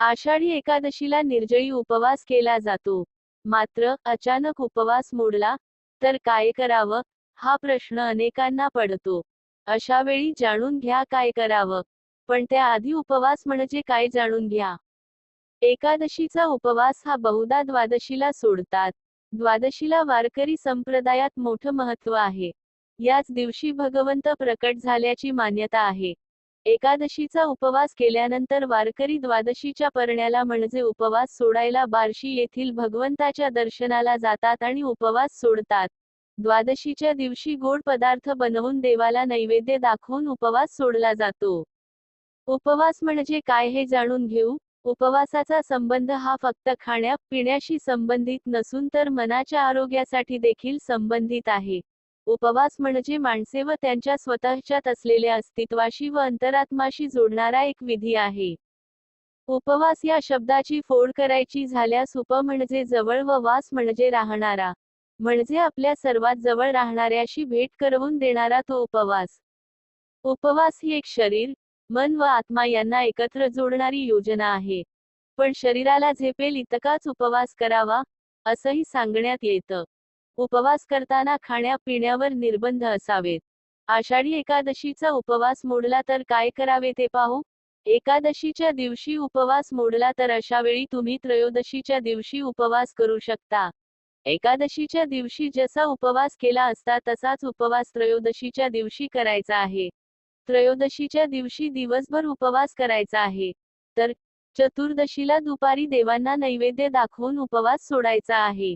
आषाढी एकादशीला निर्जळी उपवास केला जातो. मात्र अचानक उपवास मोडला तर काय करावं? हा प्रश्न अनेकांना पडतो. अशा वेळी जाणून घ्या काय करावं. पण त्याआधी उपवास म्हणजे काय जाणून घ्या. एकादशीचा उपवास हा बहुधा द्वादशीला सोडतात. द्वादशीला वारकरी संप्रदायात मोठं महत्त्व आहे. याच दिवशी भगवंत प्रकट झाल्याची मान्यता आहे. एकादशीचा उपवास केल्यानंतर वारकरी द्वादशीच्या परण्याला म्हणजे उपवास सोडायला बार्शी येथील भगवंताच्या दर्शनाला जातात आणि उपवास सोडतात. द्वादशीच्या दिवशी गोड पदार्थ बनवून देवाला नैवेद्य दाखवून उपवास सोडला जातो. उपवास म्हणजे काय हे जाणून घेऊ? उपवासाचा संबंध हा फक्त खाण्या पिण्याशी संबंधित नसून तर मनाच्या आरोग्यासाठी देखील संबंधित आहे. उपवास म्हणजे माणसे व त्यांच्या स्वतःच्यात असलेल्या अस्तित्वाशी व अंतरात्माशी जोडणारा एक विधी आहे. उपवास या शब्दाची फोड करायची झाल्यास उप म्हणजे जवळ व वास म्हणजे राहणारा. म्हणजे आपल्या सर्वात जवळ राहणाऱ्याशी भेट करवून देणारा तो उपवास. उपवास ही एक शरीर मन व आत्मा यांना एकत्र जोडणारी योजना आहे. पण शरीराला झेपेल इतकाच उपवास करावा असंही सांगण्यात येतं. उपवास करताना खाण्या पिण्यावर निर्बंध असावेत. आषाढी एकादशीचा उपवास मोडला तर काय करावे ते पाहू? एकादशीच्या दिवशी उपवास मोडला तर अशा वेळी तुम्ही त्रयोदशीच्या दिवशी उपवास करू शकता. एकादशीच्या दिवशी जसा उपवास केला असता तसाच उपवास त्रयोदशीच्या दिवशी करायचा आहे. त्रयोदशीच्या दिवशी दिवसभर उपवास करायचा आहे. तर चतुर्दशीला दुपारी देवांना नैवेद्य दाखवून उपवास सोडायचा आहे.